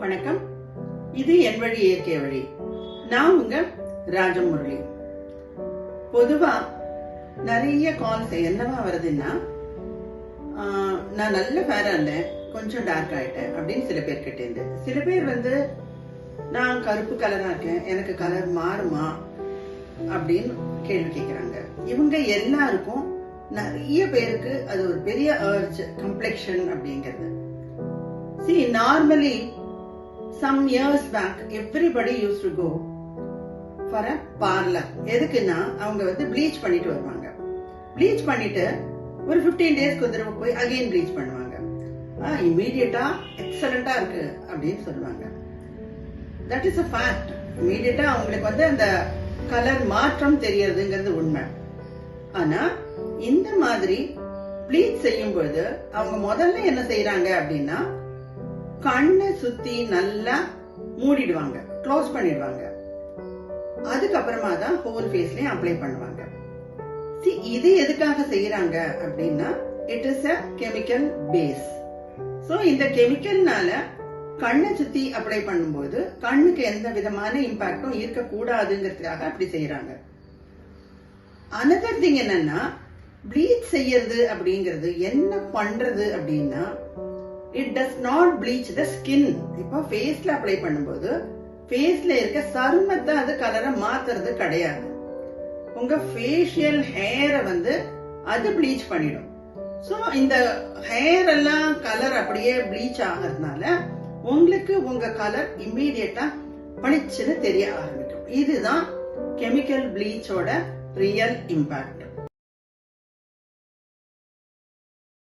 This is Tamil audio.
வணக்கம். இது என் வழி இயற்கை வழி. நான் உங்க ராஜமுரளி. பொதுவா நிறைய கால்ஸ் என்னவா வருதுன்னா நான் நல்ல ஃபேரா இருந்தேன். கொஞ்சம் டார்க் ஆயிட்டேன் அப்படின்னு சில பேர் கிட்ட இருந்து. சில பேர் வந்து நான் கருப்பு கலரா இருக்கேன். எனக்கு கலர் மாறுமா? அப்படின்னு கேள்வி கேட்குறாங்க இவங்க எல்லாருக்கும் நிறைய பேருக்கு அது ஒரு பெரிய அர்ஜ் கம்ப்ளெக்ஷன் அப்படிங்கிறது. See normally some years back, everybody used to go for a parlor. எதுக்குன்னா அவங்க வந்து ப்ளீச் பண்ணிட்டு வருவாங்க. ப்ளீச் பண்ணிட்டு ஒரு 15 டேஸ்க்கு ஒரு தடவை போய் அகைன் ப்ளீச் பண்ணுவாங்க. இமீடியட்டா எக்ஸலண்டா இருக்கு அப்படின்னு சொல்லுவாங்க. தட் இஸ் அ ஃபேக்ட் இமீடியட்டா அவங்களுக்கு வந்து அந்த கலர் மாற்றம் தெரியறதுங்கிறது உண்மை. ஆனா இந்த மாதிரி ப்ளீச் செய்யும் பொழுது அவங்க முதல்ல என்ன செய்யறாங்க அப்படின்னா கண்ணை சுத்தி நல்லா மூடிடுவாங்க. க்ளோஸ் பண்ணிடுவாங்க. அதுக்கப்புறமா தான் ஹோல் ஃபேஸ்லயும் அப்ளை பண்ணுவாங்க. See, இது எதுக்காக செய்யறாங்க அப்படின்னா it is a chemical base so இந்த கெமிக்கல்னால கண்ணை சுத்தி அப்ளை பண்ணும்போது கண்ணுக்கு எந்த விதமான இம்பாக்டும் இருக்கக்கூடாதுங்கிறதுக்காக அப்படி செய்யறாங்க அனதர் திங் என்னன்னா ப்ளீச் செய்யறது அப்படிங்கிறது என்ன பண்றது அப்படின்னா it does not bleach the skin இப்போ ஃபேஸ்ல அப்ளை பண்ணும்போது ஃபேஸ்ல இருக்க சருமத்தை அது கலரை மாத்துறது கிடையாது. உங்க ஃபேஷியல் ஹேரை வந்து அது ப்ளீச் பண்ணிடும். ஸோ இந்த ஹேர் எல்லாம் கலர் அப்படியே ப்ளீச் ஆகிறதுனால உங்களுக்கு உங்க கலர் இம்மீடியட்டா பளிச்சுன்னு தெரிய ஆரம்பிக்கும். இதுதான் கெமிக்கல் ப்ளீச்சோட ரியல் இம்பாக்ட்